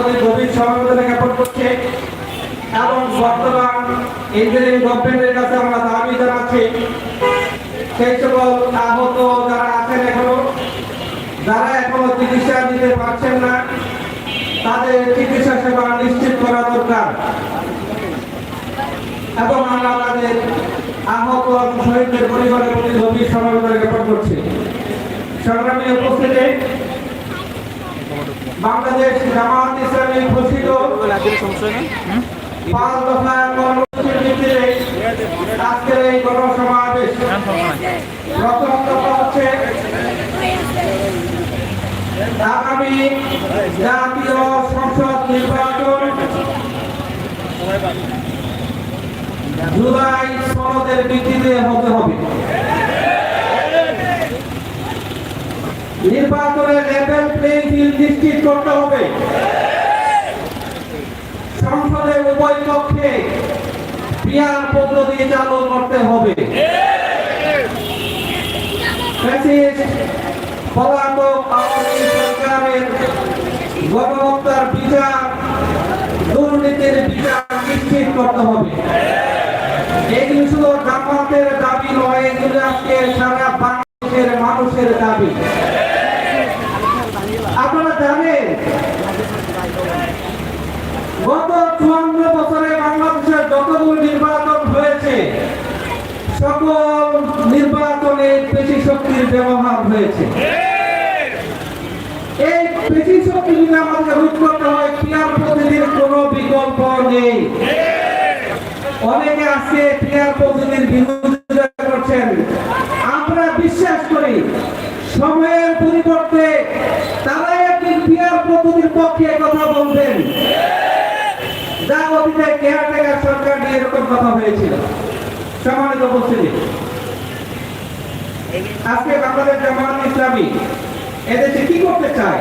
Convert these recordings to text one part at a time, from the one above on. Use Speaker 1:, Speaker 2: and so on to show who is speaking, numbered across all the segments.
Speaker 1: প্রতি গভীর সমবেদনা জ্ঞাপন করছে এবং বর্তমান ইঞ্জিনিয়ারিং গভর্নমেন্টের কাছে আমরা দাবি জানাচ্ছি, সেই সকল আহত যারা আছেন এখনও, যারা এখনও চিকিৎসা দিতে পারছেন না, তাদের চিকিৎসা সেবা নিশ্চিত করা দরকার। এবং আমরা তাদের আহত এবং শহীদদের পরিবারের প্রতি গভীর সমবেদনা জ্ঞাপন করছি। সংগ্রামী উপস্থিতি বাংলাদেশ জামাত ইসলামী ঘোষিত পাঁচ কর্মসূচির ভিত্তিতে আজকের এই গণসমাবেশ প্রথম দফা হচ্ছে। আগামী জাতীয় সংসদ নির্বাচন জুলাই সনদের ভিত্তিতে হতে হবে। নির্বাচনের লেভেল প্লেইং ফিল্ড নিশ্চিত করতে হবে। সংসদে উভয় পক্ষে পিয়ার পদ্ধতি চালু করতে হবে। গণহত্যার বিচার, দুর্নীতির বিচার নিশ্চিত করতে হবে। এগুলি শুধু জামাতের দাবি নয় এগুলি আজকে সারা বাংলাদেশের মানুষের দাবি। আপনারা জানেন, গত চুয়ান্ন বছরে বাংলাদেশের যতগুলো নির্বাচন হয়েছে, সকল নির্বাচনে পেশি শক্তির ব্যবহার হয়েছে। এই পেশি শক্তি যদি আমাদের রোধ করতে হয় ক্রিয়ার পদ্ধতির কোনো বিকল্প নেই। অনেকে আজকে ক্রিয়ার পদ্ধতির বিরোধিতা করছেন। আমরা বিশ্বাস করি, সময়ের পরিবর্তে সরকার এরকম কথা হয়েছিল। সম্মানিত উপস্থিতি। আজকে বাংলাদেশ জামাত ইসলামী এদেশে কি করতে চায়?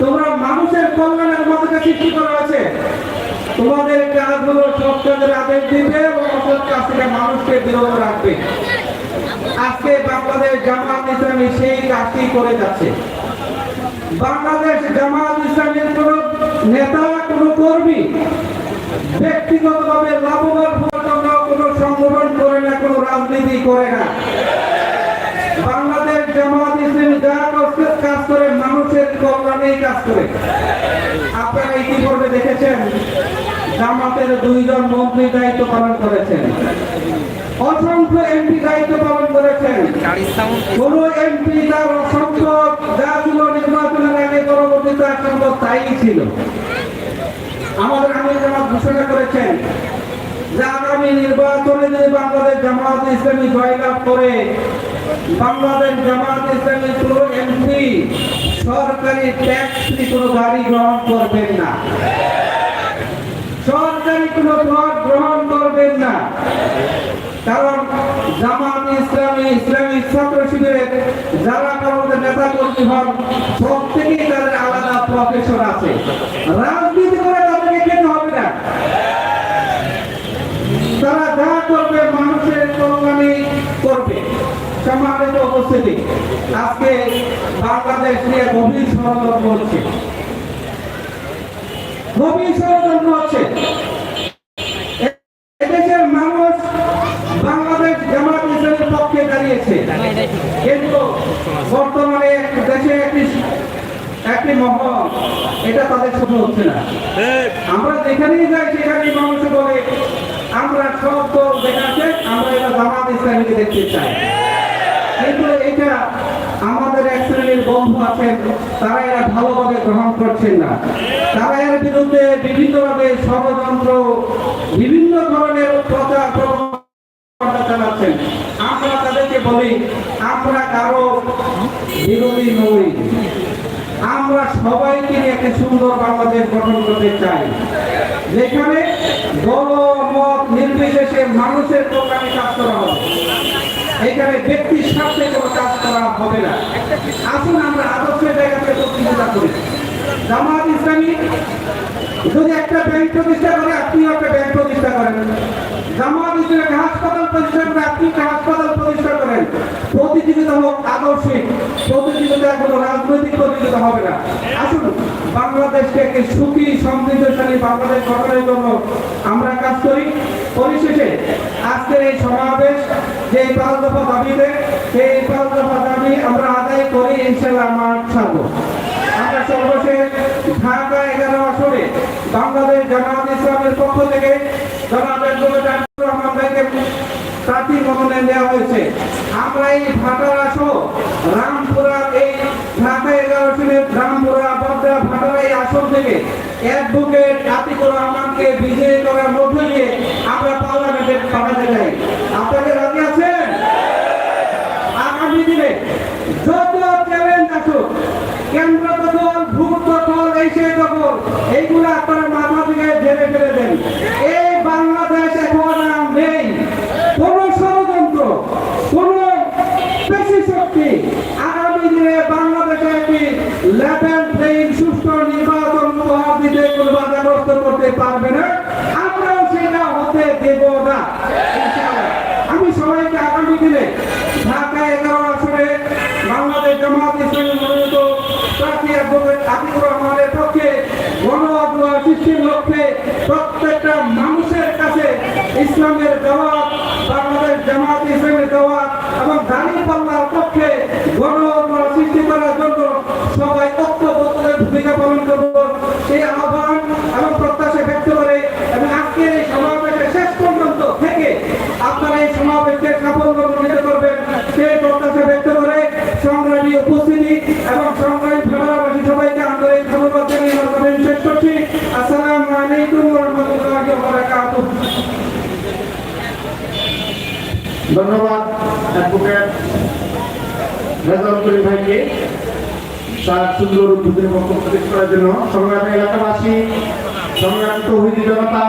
Speaker 1: তোমরা মানুষের কল্যাণের মধ্যে সৃষ্টি করা হয়েছে। তোমাদের কাজ হলো সৎ আদেশ দিবে মানুষকে বিরত রাখবে। আজকে বাংলাদেশ জামাত ইসলামী সেই কাজটি করে যাচ্ছে। বাংলাদেশ জামাত ইসলামের কোন নেতা, কোন কর্মী ব্যক্তিগতভাবে লাভবান হওয়ার জন্য কোন সংগঠন করে না, কোন রাজনীতি করে না। বাংলাদেশ জামাত ইসলামী যা কাজ- করে কল্যাণেই কাজ করে। আপনারা ইতিপূর্বে দেখেছেন, জামাতের দুইজন মন্ত্রী দায়িত্ব পালন করেছেন। অসংখ্য এমপি দায়িত্ব পালন করেছেন। কোন এমপি তার অসংখ্য যা নির্বাচনের আগে পরবর্তীতে অসংখ্য তাই ছিল। আমাদের আমির জামাত ঘোষণা করেছেন যে আগামী নির্বাচনে যদি বাংলাদেশ জামাত ইসলামী জয়লাভ করে, বাংলাদেশ জামাত ইসলামী কোনো এমপি সরকারি ট্যাক্স কোনো গাড়ি গ্রহণ করবেন না। সরকারি কোনো পদ গ্রহণ করবেন না। কারণ জামাত ইসলামী ইসলামী ছাত্র শিবিরের যারা আমাদের নেতা কর্মী হন, প্রত্যেকেই তাদের আলাদা প্রফেশন আছে। রাজনীতি করে তাদেরকে খেতে হবে না। তারা যা করবে সম্মানিত উপস্থিতি। আজকে বাংলাদেশ নিয়ে গভীর ষড়যন্ত্র হচ্ছে। গভীর ষড়যন্ত্র হচ্ছে। এদেশের মানুষ বাংলাদেশ জামাত ইসলামের পক্ষে দাঁড়িয়েছে। কিন্তু বর্তমানে দেশে একটি একটি মহল, এটা তাদের শুধু হচ্ছে না। আমরা যেখানেই যাই, সেখানেই মানুষ বলে, আমরা সব দল দেখাচ্ছে আমরা এটা জামাত ইসলামীকে দেখতে চাই। আমাদের এক শ্রেণির বন্ধু আছেন, তারা এরা ভালোভাবে গ্রহণ করছেন না। তারা এর বিরুদ্ধে বিভিন্নভাবে ষড়যন্ত্র, বিভিন্ন ধরনের প্রচার চালাচ্ছেন। আমরা তাদেরকে বলি, আমরা কারও বিরোধী নই। আমরা সবাইকে নিয়ে সুন্দর বাংলাদেশ গঠন করতে চাই। যেখানে দল, মত, নির্বিশেষে মানুষের কল্যাণে কাজ করা হবে এখানে ব্যক্তির স্বার্থে কোনো কাজ করা হবে না। আসুন আমরা আদর্শের জায়গাতে প্রতিযোগিতা করি। জামাত ইসলামী, যদি একটা ব্যাংক প্রতিষ্ঠা করে আপনিও একটা ব্যাংক প্রতিষ্ঠা করেন। জামাত ইসলামী হাসপাতাল প্রতিষ্ঠা করে, আপনি একটা হাসপাতাল প্রতিষ্ঠা করেন। প্রতিযোগিতা হোক আদর্শিক, প্রতিযোগিতা কোনো রাজনৈতিক প্রতিযোগিতা হবে না। আসুন। বাংলাদেশকে একটি সুখী, সমৃদ্ধশালী বাংলাদেশ গঠনের জন্য আমরা কাজ করি। পরিশেষে আজকের এই সমাবেশ, যে পাঁচ দফা দাবিতে সেই পাঁচ দফা দাবি আমরা আদায় করি ইনশাল্লাহ মাঠ ছাড়বো। আমরা সর্বশেষ ঢাকা এগারো আসরে বাংলাদেশ জামাত ইসলামের পক্ষ থেকে জনাবের রহমান প্রার্থী মনোনয়ন দেওয়া হয়েছে। আমরা এই ভাটারা সহ রামপুরা এই ঢাকা এগারো আসনের রামপুরা বদ্রা ভাটারা এই আসন থেকে অ্যাডভোকেট আতিকুর রহমানকে বিজয়ী করার দিয়ে আমরা পার্লামেন্টে পাঠাতে চাই। আপনাদের রাজি আছেন? আগামী দিনে যত চ্যালেঞ্জ আসুক, কেন্দ্র দখল, ভূত দখল এই এইগুলো আপনারা মাথা থেকে জেনে ফেলে দেন। এই বাংলাদেশ এখন নেই কোন ষড়যন্ত্র কোন পেশি শক্তি আগামী দিনে বাংলাদেশে একটি লেভেল প্লেইং সুষ্ঠু নির্বাচন প্রত্যেকটা মানুষের কাছে ইসলামের দাওয়াত, বাংলাদেশ জামাত ইসলামের দাওয়াত এবং দাঁড়িয়ে পাল্লার পক্ষে গণ আগ্রহ সৃষ্টি করার জন্য সবাই ঐক্যবদ্ধের ভূমিকা পালন করব। সেই আহ্বান এবং প্রত্যাশা ব্যক্ত করে এবং আজকের এই সমাবেশের শেষ পর্যন্ত থেকে আপনারা এই সমাবেশকে সাফল্য মনোনীত করবেন। সেই প্রত্যাশা ব্যক্ত করে সংগ্রামী উপস্থিতি এবং সংগ্রামী ফেরাবাসী সবাইকে আন্তরিক ধন্যবাদ জানিয়ে শেষ করছি। আসসালামু আলাইকুম রহমতুল্লাহি ওয়া
Speaker 2: ধন্যবাদ অ্যাডভোকেট রেজাউল ভাইকে। তার সুন্দর উদ্যোগের বক্তব্য পেশ করার জন্য সংগ্রামী এলাকাবাসী, সংগ্রামী তৌহিদি জনতা,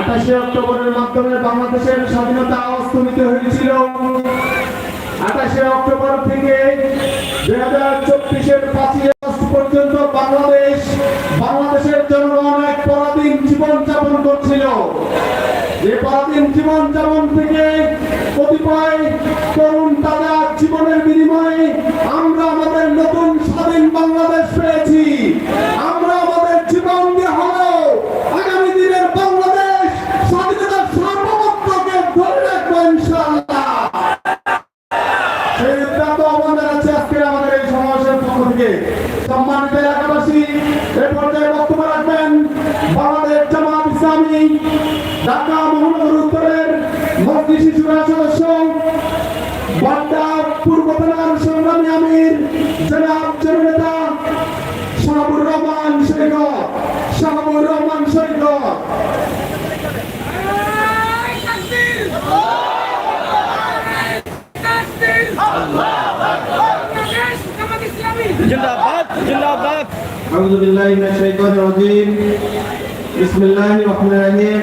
Speaker 2: আঠাশে অক্টোবরের মাধ্যমে বাংলাদেশের স্বাধীনতা অস্তমিত হয়েছিল। আঠাশে অক্টোবর থেকে দুই হাজার চব্বিশের পাঁচই আগস্ট পর্যন্ত বাংলাদেশ বাংলাদেশের জনগণ এক পরাধীন জীবন যাপন করছিল। যে পরাধীন জীবন যাপন থেকে কতিপয় তরুণ তাজা জীবনের বিনিময়ে আমরা আমাদের নতুন স্বাধীন বাংলাদেশ পেয়েছি। জনাব জননেতা শাহাবুর রহমান শৈল শাহাবুর রহমান শৈল জিন্দাবাদ জিন্দাবাদ। আউযু বিল্লাহি মিনাশ শাইতানির রাজীম। বিসমিল্লাহির রহমানির রহিম।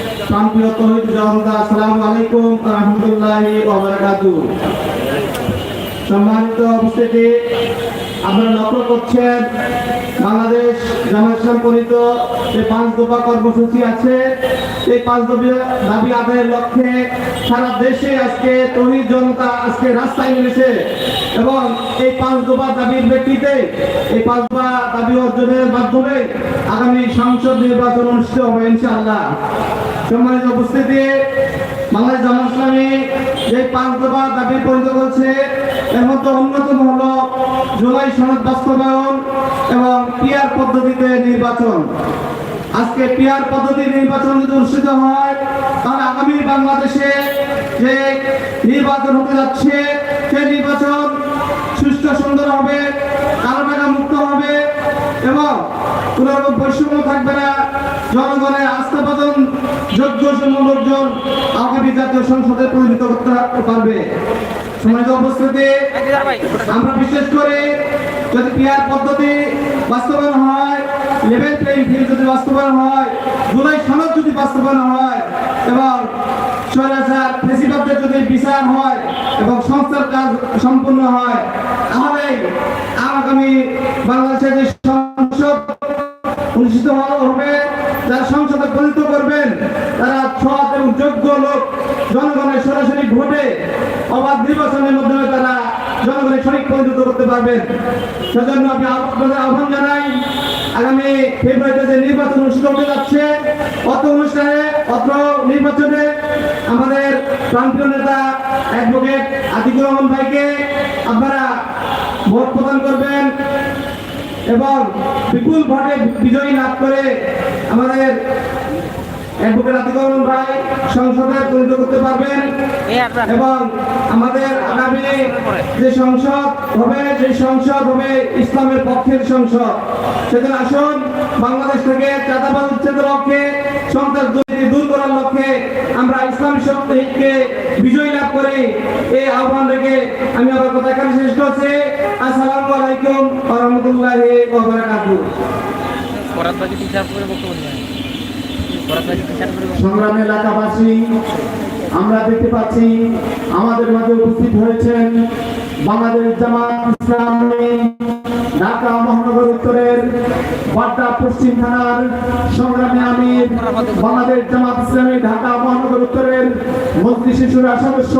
Speaker 2: প্রান্তীয় তহিদ জনতা, আসসালামু আলাইকুম ওয়া সম্মানিত উপস্থিতি লক্ষ্য করছেন, বাংলাদেশ জামাত সম্পর্কিত যে পাঁচ দফা কর্মসূচি আছে এই পাঁচ দাবি আদায়ের লক্ষ্যে সারা দেশে আজকে তহিদ জনতা আজকে রাস্তায় এবং এই পাঁচ দফা দাবির ভিত্তিতে এই পাঁচ দাবি অর্জনের মাধ্যমে আগামী সংসদ নির্বাচন অনুষ্ঠিত হবে ইনশাআল্লাহ। সম্মানিত উপস্থিতি, বাংলাদেশ ইসলামী যে পাঁচ দফা দাবি পরিণত করছে, এর মধ্যে অন্যতম হলো জুলাই সনদ বাস্তবায়ন এবং পিয়ার পদ্ধতিতে নির্বাচন। আজকে পিয়ার পদ্ধতি নির্বাচন যদি অনুষ্ঠিত হয়, তাহলে আগামী বাংলাদেশে যে নির্বাচন হতে যাচ্ছে সেই নির্বাচন সুষ্ঠু সুন্দর হবে, কালো টাকা মুক্ত হবে এবং কোন রকম বৈষম্য থাকবে না। জনগণের আস্থা পালন যোগ্য লোকজন আগামী জাতীয় সংসদে পরিণত করতে পারবে। সমাজ উপস্থিতি, আমরা বিশেষ করে যদি পিয়ার পদ্ধতি বাস্তবায়ন হয় লেভেল প্লেইং ফিল্ড যদি বাস্তবায়ন হয় সনদ যদি বাস্তবায়ন হয় এবং যদি বিচার হয় এবং সংস্থার কাজ সম্পূর্ণ হয়, তাহলে আগামী বাংলাদেশের যে সংসদ অনুষ্ঠিত হবে, যারা সংসদে পরিণত করবেন তারা সৎ এবং যোগ্য লোক, জনগণের সরাসরি ভোটে অবাধ নির্বাচনের মাধ্যমে তারা সঠিক পরিণত করতে পারবেন। সেজন্য আমি আপনাদের আহ্বান জানাই, আগামী ফেব্রুয়ারিতে যে নির্বাচন অনুষ্ঠিত হতে যাচ্ছে অত অনুষ্ঠানে অত্র নির্বাচনে আমাদের প্রান্তীয় নেতা অ্যাডভোকেট আতিকুর রহমান ভাইকে আপনারা ভোট প্রদান করবেন এবং বিপুল ভোটে বিজয়ী লাভ করে আমাদের অ্যাডভোকেট আতিকুর রহমান ভাই সংসদে পরিণত করতে পারবেন। এবং আমাদের আগামী যে সংসদ হবে যে সংসদ হবে ইসলামের পক্ষের সংসদ। সেজন্য আসুন বাংলাদেশ থেকে চাঁদাবাদ উচ্ছেদের লক্ষ্যে সন্ত্রাস দুর্নীতি দূর করার লক্ষ্যে আমরা ইসলামী শক্তিকে বিজয়ী লাভ করি এই আহ্বান রেখে আমি আমার কথা এখানে শেষ করছি। আসসালামু আলাইকুম ওয়া রাহমাতুল্লাহি ওয়া বারাকাতুহু।
Speaker 3: করে বক্তব্য
Speaker 2: সংগ্রামী এলাকাবাসী, আমরা দেখতে পাচ্ছি, আমাদের মাঝে উপস্থিত হয়েছেন বাংলাদেশ জামাত ইসলামী ঢাকা মহানগর উত্তরের বাড্ডা পশ্চিম থানার সংগ্রামী আমির, বাংলাদেশ জামাত ইসলামী ঢাকা মহানগর উত্তরের মন্ত্রী শিশুরা সদস্য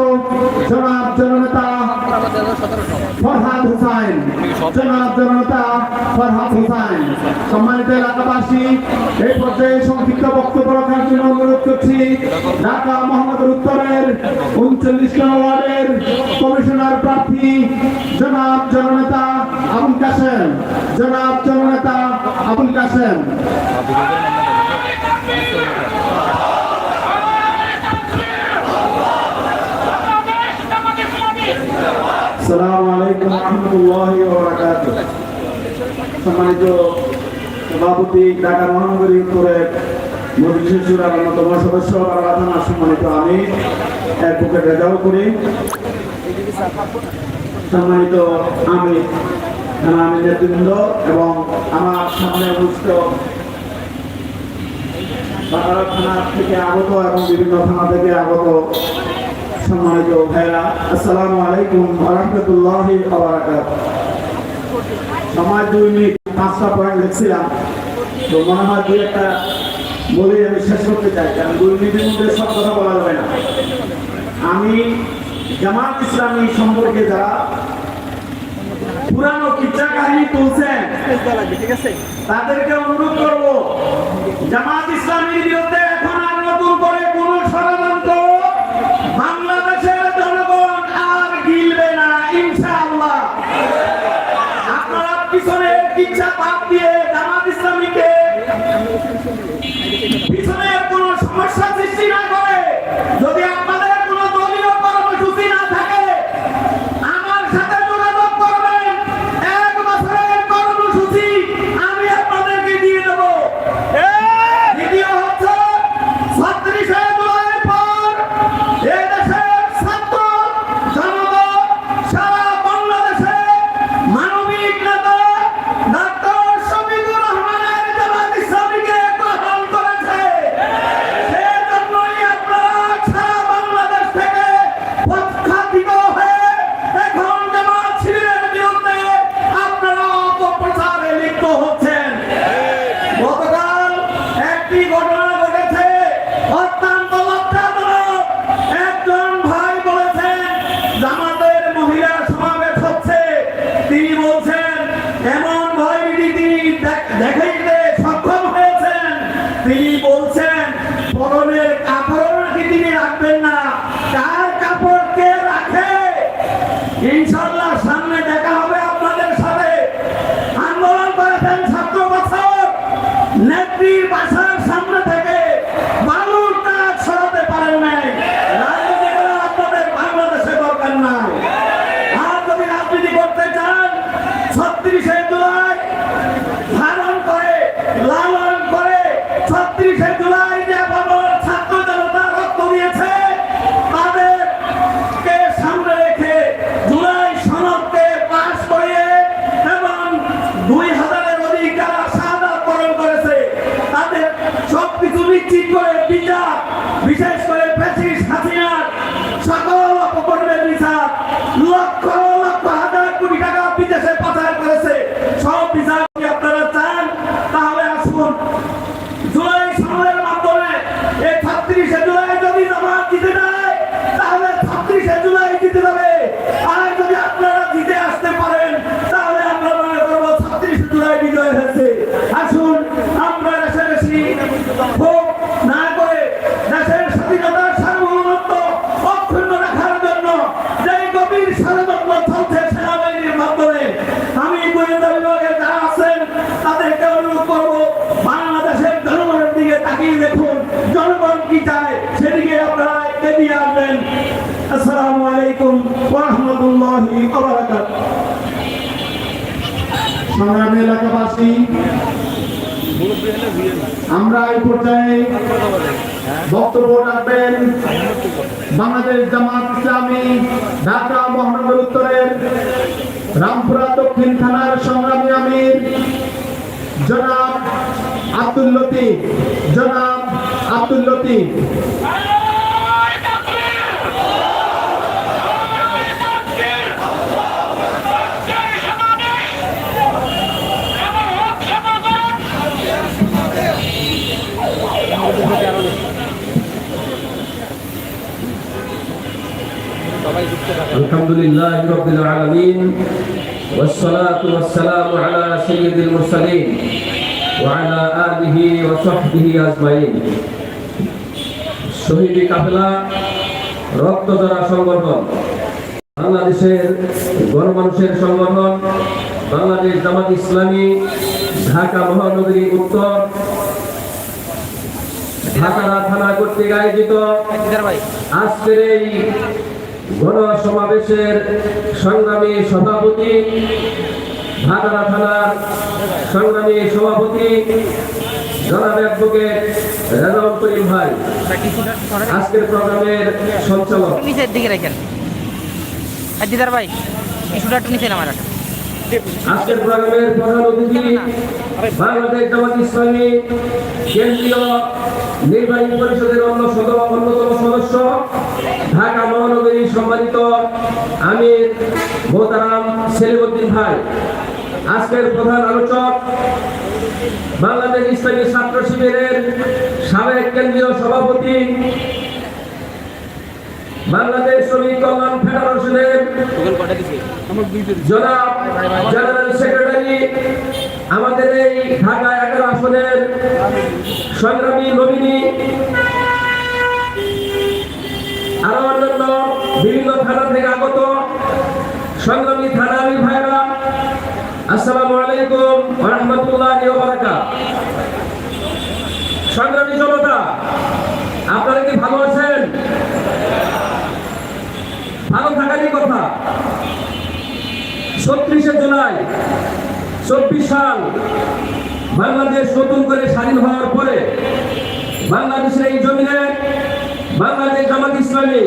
Speaker 2: জনাব জননেতা ফরহাদ হোসাইন, জনাব জনতা ফরহাদ হোসাইন। সম্মানিত এলাকাবাসী, এই পর্যায়ে সংক্ষিপ্ত বক্তব্য রাখার জন্য অনুরোধ করছি, ঢাকা মহানগর উত্তরের উনচল্লিশ ওয়ার্ডের কমিশনার প্রার্থী, জনাব জননেতা আবুল কাসেম জনাব জননেতা আবুল কাসেম সালাম আলাইকুম রহমতুল্লাহ সম্মানিত সভাপতি ঢাকা মহানগরী উত্তরের মন্ত্রী অন্যতম সদস্য থানার সম্মানিত আমি অ্যাডভোকেট রেজাউল করি। সম্মানিত আমি আমি নেতৃবৃন্দ এবং আমার সামনে বাংলা থানা থেকে আগত এবং বিভিন্ন থানা থেকে আগত সম্মানিত ভাইরা আসসালামু আলাইকুম রহমতুল্লাহ দুই মিনিট পাঁচটা পয়েন্ট লিখছিলাম। তো মনে হয় দুই একটা বলে আমি শেষ করতে চাই কারণ দুই মিনিটের মধ্যে সব কথা বলা যাবে না। আমি জামাত ইসলামী সম্পর্কে যারা পুরানো কিচ্ছা কাহিনী তুলছেন তাদেরকে অনুরোধ করব জামাত ইসলামীর বিরুদ্ধে নেত্রীর
Speaker 4: আমরা
Speaker 2: এই পর্যায়ে বক্তব্য রাখবেন বাংলাদেশ জামাত ইসলামী, ঢাকা মহানগর উত্তরের রামপুরা দক্ষিণ থানার সংগ্রামী আমির, জনাব আব্দুল লতিফ, জনাব আব্দুল লতিফ।
Speaker 5: الحمد لله رب العالمين والصلاة والسلام على سيد المرسلين وعلى آله وصحبه أجمعين শহীদি কাফেলা রক্তজরা সংগঠন বাংলাদেশের গণমানুষের সংগঠন বাংলাদেশ জামাত ইসলামী ঢাকা মহানগরী উত্তর ঢাকা থানা কর্তৃক আয়োজিত
Speaker 3: দিদার ভাই
Speaker 5: আজকের এই গণ সমাবেশের সংগ্রামী সভাপতি ভাটারা থানার সংগ্রামী সভাপতি জনাব অ্যাডভোকেট রেজাউল করিম ভাই। আজকের প্রোগ্রামের সঞ্চালক।
Speaker 3: নিচের দিকে রাখেন। দিদার ভাই একটু নিচে নামার
Speaker 5: আজকের প্রোগ্রামের প্রধান অতিথি বাংলাদেশ জামাত ইসলামী কেন্দ্রীয় নির্বাহী পরিষদের অন্য সদ- অন্যতম সদস্য ঢাকা মহানগরী সম্মানিত আমির মোহতারাম সেলিমুদ্দিন ভাই। আজকের প্রধান আলোচক বাংলাদেশ ইসলামী ছাত্র শিবিরের সাবেক কেন্দ্রীয় সভাপতি বাংলাদেশ শ্রমিক কল্যাণ ফেডারেশনের জনাব জেনারেল সেক্রেটারি, আমাদের এই ঢাকা এগারো আসনের সংগ্রামী নবীনী আরও অন্যান্য বিভিন্ন থানা থেকে আগত সংগ্রামী থানারী ভাইরা আসসালামু আলাইকুম রহমতুল্লাহ সংগ্রামী জনতা, আপনারা কি ভালো আছেন? ভালো থাকারই কথা। ছত্রিশে জুলাই, চব্বিশ সাল, বাংলাদেশ নতুন করে স্বাধীন হওয়ার পরে বাংলাদেশের এই জমিনে বাংলাদেশ জামাত ইসলামী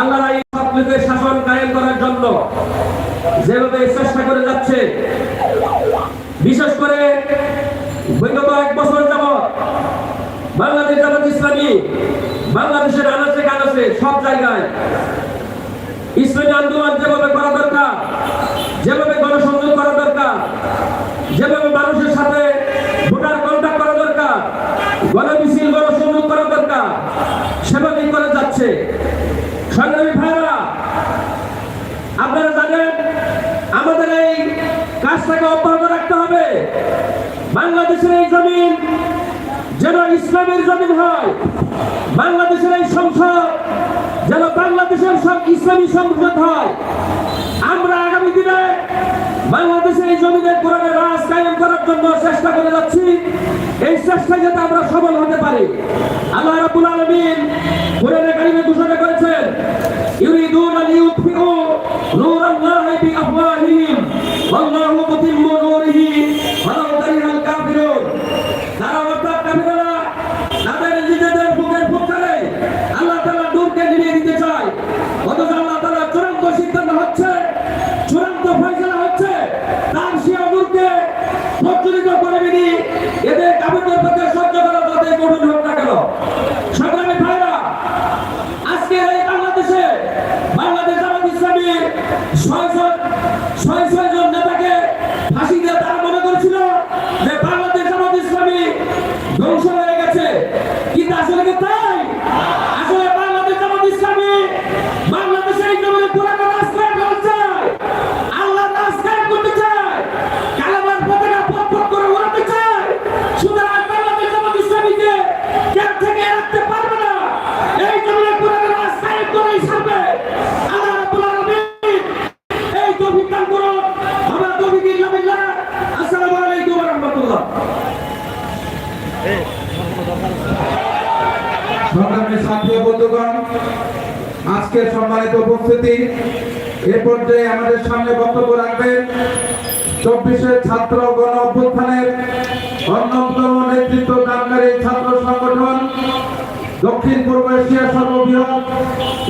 Speaker 5: আল্লাহ ছাত্রদের শাসন কায়েম করার জন্য যেভাবে চেষ্টা করে যাচ্ছে, বিশেষ করে বিগত এক বছর যাবৎ বাংলাদেশ জামাত ইসলামী বাংলাদেশের আনাচে কানাচে সব জায়গায় ইসলামী আন্দোলন যেভাবে করা দরকার, যেভাবে গণসংযোগ করা দরকার, যেভাবে মানুষের সাথে ভোটার কন্ট্যাক্ট করা দরকার গণমিছিল গণসংযোগ করা দরকার সেভাবেই করে যাচ্ছে সংগ্রামী ভাইরা আপনারা জানেন, আমাদের এই কাজটাকে অব্যাহত রাখতে হবে। বাংলাদেশের এই জমিন যেন ইসলামের জমিন হয়, বাংলাদেশের এই সংসদ যেন বাংলাদেশের সব ইসলামী সংসদ হয় আমরা আগামী দিনে বাংলাদেশের এই জমিনের কোরআনে রাজ কায়েম করার জন্য চেষ্টা করে যাচ্ছি। এই চেষ্টায় যাতে আমরা সফল হতে পারি। আল্লাহ রাব্বুল আলামিন কোরআনে কারিমে ঘোষণা করেছেন, ইউরিদুন আন ইউতফিউ নূরাল্লাহি বিআফওয়াহিহিম, ওয়াল্লাহু মুতিম্মু নূরিহি ওয়ালাউ কারিহাল কাফিরুন তারা অর্থাৎ কাফিররা তাদের নিজেদের বুকের ফুটকারে আল্লাহ তাআলা নূরকে নিভিয়ে দিতে চায় অথচ আল্লাহ তাআলা চূড়ান্ত সিদ্ধান্ত হচ্ছে চূড়ান্ত ফয়সালা হচ্ছে তার সে নূরকে প্রচলিত পরিবিধি এদের কাপড়ের পক্ষে সহ্য করা যতই কঠিন হোক না কেন সংগ্রামী ভাইরা আজকে এই বাংলাদেশে বাংলাদেশ জামাত ইসলামী ছয় ছয় ছয় ছয় জন নেতাকে ফাঁসি দিয়ে তারা মনে করেছিল যে বাংলাদেশ জামাত ইসলামী ধ্বংস হয়ে গেছে কিন্তু আসলে কি তাই আসলে বাংলাদেশ জামাত ইসলামী বাংলাদেশে এই জমিনে পুরানো রাস্তায় ফেলতে চায় আল্লাহ রাস্তায় করতে চায় কালামার পতাকা পথ পথ করে উড়াতে চায় সুতরাং বাংলাদেশ জামাত ইসলামীকে কেউ থেকে রাখতে পারবে না এই জমিনে পুরানো রাস্তায় করেই সারবে আল্লাহ রাব্বুল আলামিন এই তৌফিক দান করুন আমরা তৌফিক ইল্লাহ আসসালামু আলাইকুম ওয়া রাহমাতুল্লাহ
Speaker 1: সংগ্রামী সাথী ও বন্ধুগণ আজকের সম্মানিত উপস্থিতি। এ পর্যায়ে আমাদের সামনে বক্তব্য রাখবেন চব্বিশের ছাত্র গণ অভ্যুত্থানের অন্যতম নেতৃত্ব দানকারী ছাত্র সংগঠন, দক্ষিণ পূর্ব এশিয়া সর্ববৃহৎ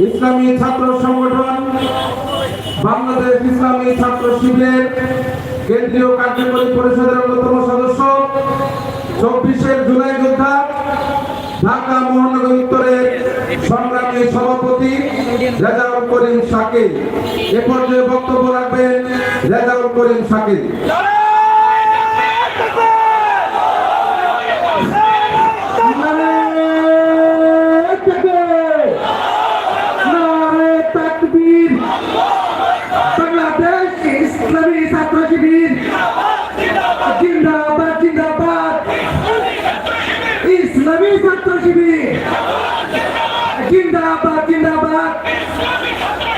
Speaker 1: ইসলামী ছাত্র সংগঠন, বাংলাদেশ ইসলামী ছাত্র শিবিরের কেন্দ্রীয় কার্যকরী পরিষদের অন্যতম সদস্য চব্বিশের জুলাই যোদ্ধা ঢাকা মহানগর উত্তরের সংগ্রামী সভাপতি রেজাউল করিম সাকিব এ পর্যায়ে বক্তব্য রাখবেন রেজাউল করিম শাকির
Speaker 2: নারে তাকবীর বাংলাদেশ ইসলামী ছাত্র শিবির জিন্দাবাদ জিন্দাবাদ ইসলামী ছাত্র শিবির জিন্দাবাদ জিন্দাবাদ নারে তাকবীর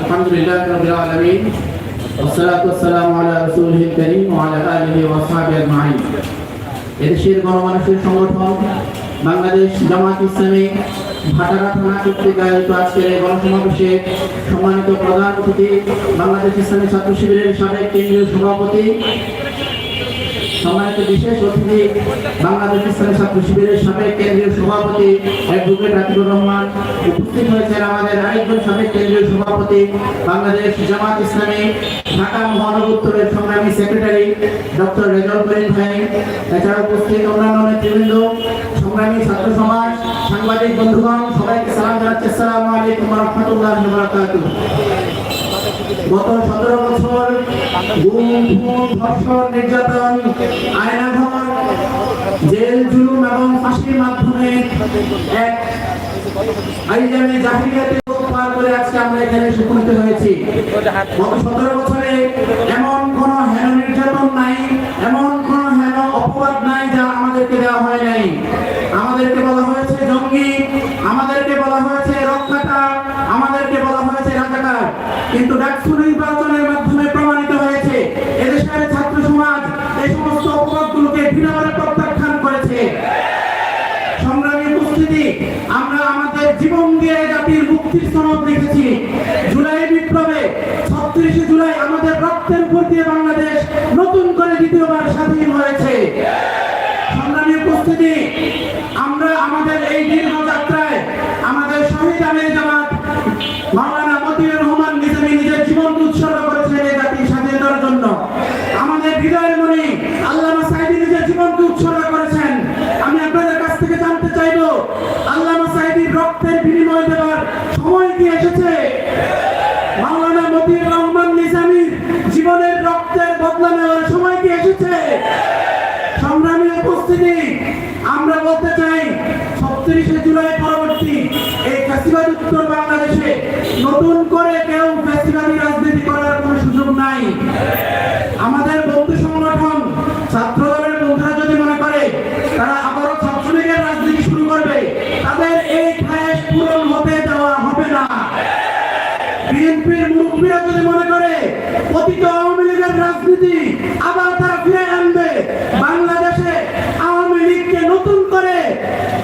Speaker 6: الحمد لله رب العالمين والصلاة والسلام على رسوله الكريم وعلى آله وأصحابه أجمعين এদেশের গণমানুষের সংগঠন বাংলাদেশ জামাত ইসলামী ভাটারা থানা কর্তৃক আয়োজিত আজকের এই গণসমাবেশে সম্মানিত প্রধান অতিথি বাংলাদেশ ইসলামী ছাত্র শিবিরের সাবেক কেন্দ্রীয় সভাপতি সম্মানিত বিশেষ অতিথি, বাংলাদেশ ইসলামী ছাত্র শিবিরের সাবেক কেন্দ্রীয় সভাপতি অ্যাডভোকেট আতিকুর রহমান উপস্থিত হয়েছেন আমাদের আরেকজন সাবেক কেন্দ্রীয় সভাপতি বাংলাদেশ জামাত ইসলামী, ঢাকা মহানগর সংগ্রামী সেক্রেটারি ডক্টর রেজাউল করিম ভাই। এছাড়া উপস্থিত অন্যান্য নেতৃবৃন্দ, সংগ্রামী ছাত্র সমাজ, সাংবাদিক বন্ধুগণ, সবাইকে সালাম জানাচ্ছি। আসসালামু আলাইকুম রাহমাতুল্লাহি সতেরো বছর নির্যাতন এবং মাধ্যমে আজকে আমরা এখানে উপনীত হয়েছি। গত সতেরো বছরে এমন কোন হেন নির্যাতন নাই এমন কোন হেন অপবাদ নাই যা আমাদেরকে দেওয়া হয় নাই আমাদেরকে বলা হয়েছে জঙ্গি আমাদেরকে বলা হয়েছে রক্ষাটা আমাদেরকে বলা হয়েছে রাজাকার ডাকসু নির্বাচনের মাধ্যমে প্রমাণিত হয়েছে, এদেশের ছাত্র সমাজ এই সমস্ত অপবাদগুলোকে বিনামূল্যে প্রত্যাখ্যান করেছে। সংগ্রামী উপস্থিতি, আমরা আমাদের জীবন দিয়ে জাতির মুক্তির সনদ লিখেছি। জুলাই বিপ্লবে, ছত্রিশে জুলাই আমাদের রক্তের উপর দিয়ে বাংলাদেশ নতুন করে দ্বিতীয়বার স্বাধীন হয়েছে। সংগ্রামী উপস্থিতি, আমরা আমাদের এই দীর্ঘ ফ্যাসিবাদ উত্তর বাংলাদেশে। নতুন করে কেউ ফ্যাসিবাদী রাজনীতি করার কোনো সুযোগ নাই। আমাদের বন্ধু সংগঠন ছাত্র দলের বন্ধুরা যদি মনে করে, তারা আবারও ছাত্রলীগের রাজনীতি শুরু করবে। তাদের এই খায়েশ পূরণ হতে দেওয়া হবে না। বিএনপির মুরব্বীরা যদি মনে করে অতীত আওয়ামী লীগের রাজনীতি আবার তারা ফিরে আনবে বাংলাদেশে আওয়ামী লীগকে নতুন করে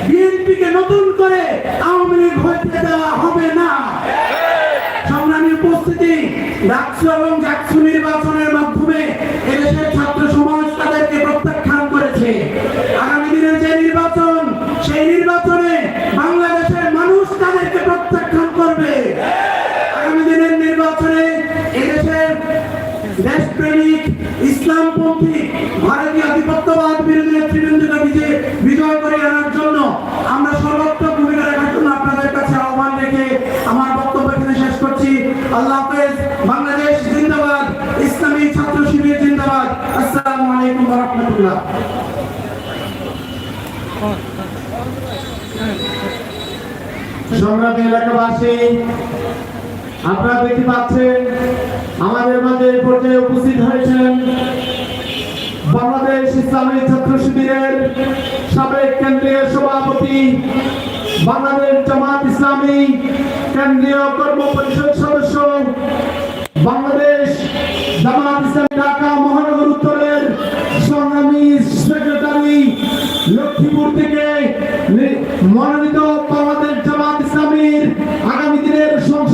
Speaker 6: বিএনপিকে নতুন করে আওয়ামী লীগ হইতে দেওয়া হবে না সংগ্রামী উপস্থিতি ডাকসু এবং জাকসু
Speaker 2: সংগ্রামী এলাকাবাসী, আপনারা দেখতে পাচ্ছেন, আমাদের মাঝে পর্যায়ে উপস্থিত হয়েছেন বাংলাদেশ ইসলামী ছাত্র শিবিরের সাবেক কেন্দ্রীয় সভাপতি, বাংলাদেশ জামাত ইসলামী কেন্দ্রীয় কর্ম পরিষদ সদস্য, বাংলাদেশ জামাত ইসলামী ঢাকা মহানগর উত্তরের